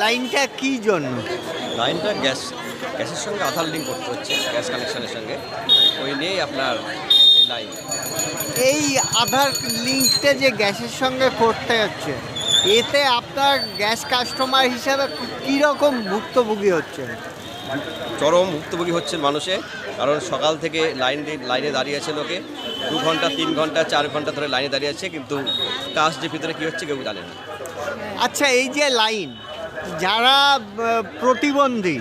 লাইনটা কি জন্য? লাইনটা গ্যাস গ্যাসের সঙ্গে আধার লিঙ্ক করতে হচ্ছে গ্যাস কানেকশনের সঙ্গে। ওই নিয়েই আপনার লাইন এই আধার লিঙ্কটা যে গ্যাসের সঙ্গে করতে হচ্ছে এতে আপনার গ্যাস কাস্টমার হিসাবে কীরকম ভুক্তভোগী হচ্ছে চরম ভুক্তভোগী হচ্ছেন মানুষে। কারণ সকাল থেকে লাইন দিয়ে- লাইনে দাঁড়িয়ে আছে লোকে। দু ঘণ্টা তিন ঘণ্টা চার ঘণ্টা ধরে লাইনে দাঁড়িয়ে আছে কিন্তু কাজ যে ভিতরে কী হচ্ছে কেউ জানে না। আচ্ছা এই যে লাইন যারা প্রতিবন্ধী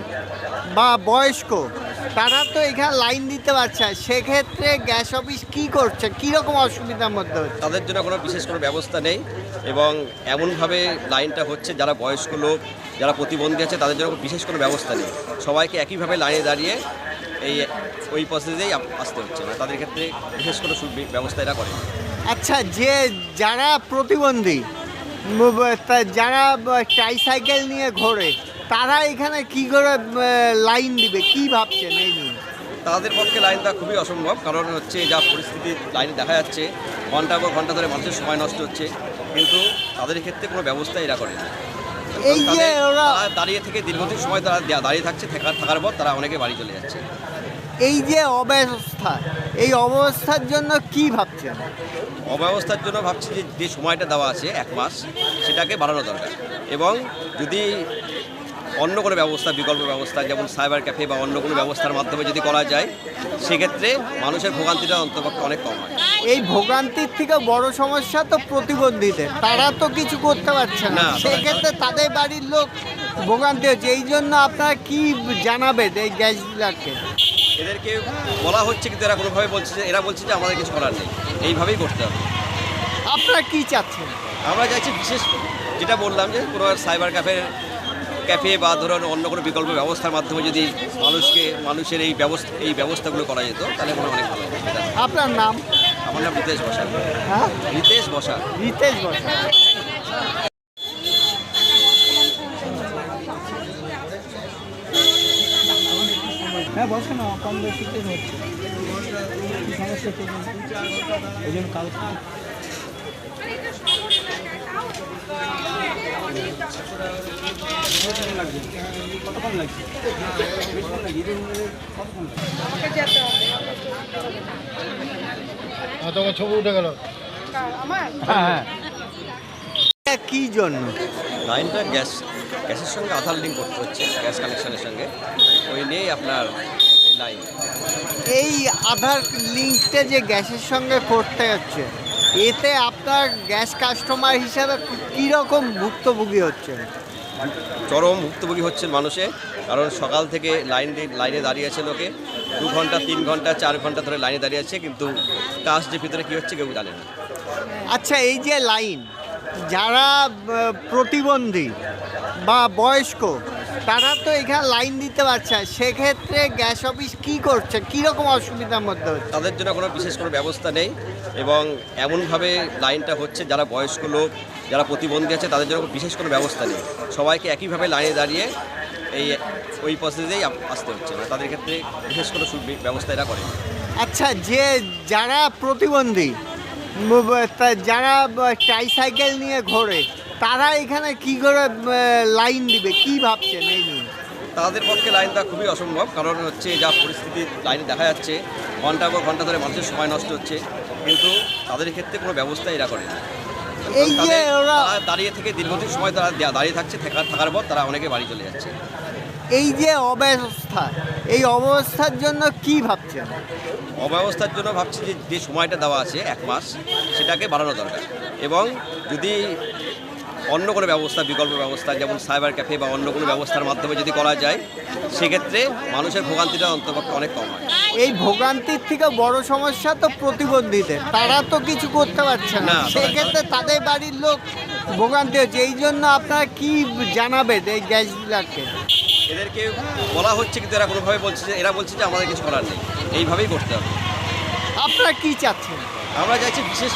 বা বয়স্ক তারা তো এখানে লাইন দিতে পারছে। সেক্ষেত্রে গ্যাস অফিস কি করছে? কীরকম অসুবিধার মধ্যে হচ্ছে? তাদের জন্য কোনো বিশেষ কোনো ব্যবস্থা নেই এবং এমনভাবে লাইনটা হচ্ছে যারা বয়স্ক লোক যারা প্রতিবন্ধী আছে তাদের জন্য বিশেষ কোনো ব্যবস্থা নেই। সবাইকে একইভাবে লাইনে দাঁড়িয়ে এই ওই প্রসেসেই আসতে হচ্ছে মানে তাদের ক্ষেত্রে বিশেষ কোনো সু- ব্যবস্থা এরা করে। আচ্ছা যে যারা প্রতিবন্ধী যারা ট্রাইসাইকেল নিয়ে ঘোরে তারা এখানে কি করে লাইন দিবে? কি ভাবছেন এই নিয়ে? তাদের পক্ষে লাইন দেওয়া খুবই অসম্ভব। কারণ হচ্ছে যা পরিস্থিতি লাইনে দেখা যাচ্ছে ঘণ্টা পর ঘণ্টা ধরে মানুষের সময় নষ্ট হচ্ছে কিন্তু তাদের ক্ষেত্রে কোনো ব্যবস্থা এরা করে না। এই যে ওরা দাঁড়িয়ে থেকে দীর্ঘদিন সময় তারা দাঁড়িয়ে থাকছে থাকার থাকার পর তারা অনেকে বাড়ি চলে যাচ্ছে। এই যে অব্যবস্থা এই অবস্থার জন্য কি ভাবছেন? অব্যবস্থার জন্য ভাবছি যে যে সময়টা দেওয়া আছে এক মাস সেটাকে বাড়ানো দরকার। এবং যদি অন্য কোনো ব্যবস্থা বিকল্প ব্যবস্থা যেমন সাইবার ক্যাফে বা অন্য কোনো ব্যবস্থার মাধ্যমে যদি করা যায় সেক্ষেত্রে মানুষের ভোগান্তিটা অন্তপক্ষে অনেক কম হয়। এই ভোগান্তির থেকে বড় সমস্যা তো প্রতিবন্ধীদের। তারা তো কিছু করতে পারছে না। না, সেক্ষেত্রে তাদের বাড়ির লোক ভোগান্তি হচ্ছে এই জন্য আপনারা কি জানাবেন এই গ্যাস ডিলারকে এদেরকে বলা হচ্ছে কিন্তু এরা কোনোভাবে বলছে যে এরা বলছে যে আমাদের কিছু করার নেই। এইভাবেই করতে হবে। আপনারা কি চাচ্ছেন? আমরা চাইছি বিশেষ যেটা বললাম যে কোনো সাইবার ক্যাফে ক্যাফে বা ধরুন অন্য কোনো বিকল্প ব্যবস্থার মাধ্যমে যদি মানুষকে মানুষের এই ব্যবস্থা এই ব্যবস্থাগুলো করা যেত তাহলে মনে অনেক ভালো আপনার নাম? আমার নাম রিতেশ বসা হ্যাঁ? রিতেশ বসা রিতেশ বসা হ্যাঁ বসে না কম বেশিতে হচ্ছে? সমস্যা হচ্ছে ওই জন্য কাল কতক্ষণ লাগছে তোমার ছবি উঠে গেল। হ্যাঁ হ্যাঁ। কি জন্য? লাইনটা গ্যাস গ্যাসের সঙ্গে আধার লিঙ্ক করতে হচ্ছে গ্যাস কানেকশনের সঙ্গে। ওই নিয়েই আপনার লাইন। এই আধার লিঙ্কটা যে গ্যাসের সঙ্গে করতে হচ্ছে এতে আপনার গ্যাস কাস্টমার হিসাবে কীরকম ভুক্তভোগী হচ্ছে চরম ভুক্তভোগী হচ্ছেন মানুষে কারণ সকাল থেকে লাইন লাইনে দাঁড়িয়ে আছে লোকে। দু ঘণ্টা তিন ঘণ্টা চার ঘণ্টা ধরে লাইনে দাঁড়িয়ে আছে কিন্তু কাজ যে ভিতরে কী হচ্ছে কেউ জানে না। আচ্ছা এই যে লাইন যারা প্রতিবন্ধী বা বয়স্ক তারা তো এখানে লাইন দিতে পারছে না। সেক্ষেত্রে গ্যাস অফিস কি করছে? কীরকম অসুবিধার মধ্যে হচ্ছে? তাদের জন্য কোনো বিশেষ কোনো ব্যবস্থা নেই এবং এমনভাবে লাইনটা হচ্ছে যারা বয়স্ক লোক যারা প্রতিবন্ধী আছে তাদের জন্য বিশেষ কোনো ব্যবস্থা নেই। সবাইকে একইভাবে লাইনে দাঁড়িয়ে এই ওই প্রসেসেই আসতে হচ্ছে। মানে তাদের ক্ষেত্রে বিশেষ কোনো ব্যবস্থা এরা করে আচ্ছা যে যারা প্রতিবন্ধী যারা ট্রাইসাইকেল নিয়ে ঘোরে তারা এখানে কি করে লাইন দিবে? কি ভাবছেন এই নিয়ে তাদের পক্ষে লাইন দেওয়া খুবই অসম্ভব। কারণ হচ্ছে যা পরিস্থিতি লাইনে দেখা যাচ্ছে ঘণ্টা পর ঘণ্টা ধরে মানুষের সময় নষ্ট হচ্ছে কিন্তু তাদের ক্ষেত্রে কোনো ব্যবস্থা এরা করে না এই যে ওরা দাঁড়িয়ে থেকে দীর্ঘদিন সময় তারা দাঁড়িয়ে থাকছে থাকার থাকার পর তারা অনেকে বাড়ি চলে যাচ্ছে। এই যে অব্যবস্থা এই অবস্থার জন্য কি ভাবছেন? অব্যবস্থার জন্য ভাবছি যে যে সময়টা দেওয়া আছে এক মাস সেটাকে বাড়ানো দরকার। এবং যদি অন্য কোনো ব্যবস্থা বিকল্প ব্যবস্থা যেমন সাইবার ক্যাফে বা অন্য কোনো ব্যবস্থার মাধ্যমে যদি করা যায় সেক্ষেত্রে মানুষের ভোগান্তিটা অন্তপক্ষে অনেক কম হয়। এই ভোগান্তির থেকে বড় সমস্যা তো প্রতিবন্ধীদের। তারা তো কিছু করতে পারছে না। সেক্ষেত্রে তাদের বাড়ির লোক ভোগান্তি হচ্ছে। এই জন্য আপনারা কি জানাবেন এই গ্যাস ডিলারকে এদেরকে বলা হচ্ছে কিন্তু এরা কোনোভাবে বলছে যে এরা বলছে যে আমাদের কিছু করার নেই। এইভাবেই করতে হবে। আপনারা কি চাচ্ছেন? আমরা চাইছি বিশেষ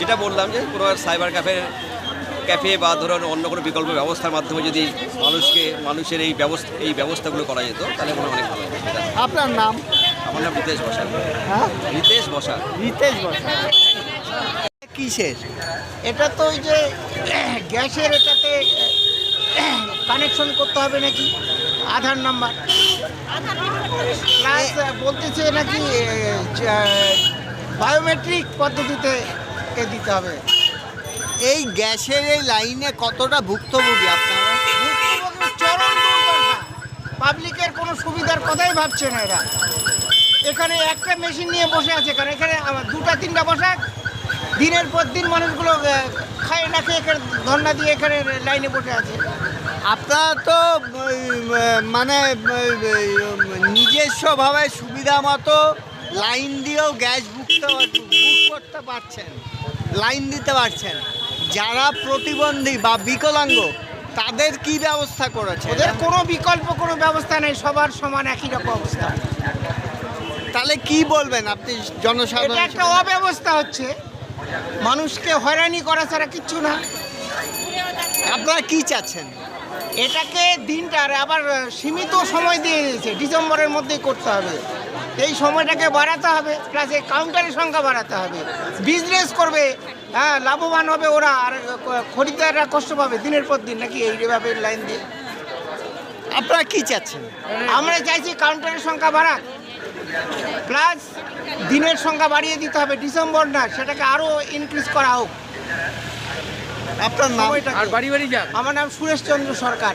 যেটা বললাম যে কোনো সাইবার ক্যাফে ক্যাফে বা ধরুন অন্য কোনো বিকল্প ব্যবস্থার মাধ্যমে যদি মানুষকে মানুষের এই ব্যবস্থা এই ব্যবস্থাগুলো করা যেত তাহলে মনে অনেক ভালো আপনার নাম? আমার নাম রিতেশ বসা হ্যাঁ? রিতেশ বসা রিতেশ বসা কিসের? এটা তো ওই যে গ্যাসের এটাতে কানেকশন করতে হবে নাকি? আধার নাম্বার। প্লাস বলতেছে নাকি বায়োমেট্রিক পদ্ধতিতে এ দিতে হবে। এই গ্যাসের এই লাইনে কতটা ভুক্তভোগী আপনারা? ভুক্তভোগীর চরম দুর্দশা। পাবলিকের কোনো সুবিধার কথাই ভাবছে না এরা। এখানে একটা মেশিন নিয়ে বসে আছে কারণ এখানে দুটা তিনটা বসাক দিনের পর দিন মানুষগুলো খায় না খেয়ে এখানে ধর্না দিয়ে এখানে লাইনে বসে আছে। আপনারা তো মানে নিজস্বভাবে সুবিধা মতো লাইন দিয়েও গ্যাস বুক করতে পারছেন। লাইন দিতে পারছেন। যারা প্রতিবন্ধী বা বিকলাঙ্গ তাদের কি ব্যবস্থা করেছে? ওদের কোনো বিকল্প কোনো ব্যবস্থা নেই সবার সমান একই রকম অবস্থা। তাহলে কি বলবেন আপনি এটা জনসাধারণ একটা অব্যবস্থা হচ্ছে। মানুষকে হয়রানি করা ছাড়া কিচ্ছু না। আপনারা কি চাচ্ছেন? এটাকে দিনটার আবার সীমিত সময় দিয়ে দিয়েছে ডিসেম্বরের মধ্যেই করতে হবে। এই সময়টাকে বাড়াতে হবে প্লাস এই কাউন্টারের সংখ্যা বাড়াতে হবে। বিজনেস করবে হ্যাঁ লাভবান হবে ওরা আর খরিদ্দাররা কষ্ট পাবে দিনের পর দিন নাকি এইভাবে লাইন দিয়ে? আপনারা কি চাচ্ছেন? আমরা চাইছি কাউন্টারের সংখ্যা বাড়াক। প্লাস দিনের সংখ্যা বাড়িয়ে দিতে হবে ডিসেম্বর না সেটাকে আরও ইনক্রিজ করা হোক। আপনার নাম? আর বাড়ি বাড়ি যাক আমার নাম সুরেশ চন্দ্র সরকার।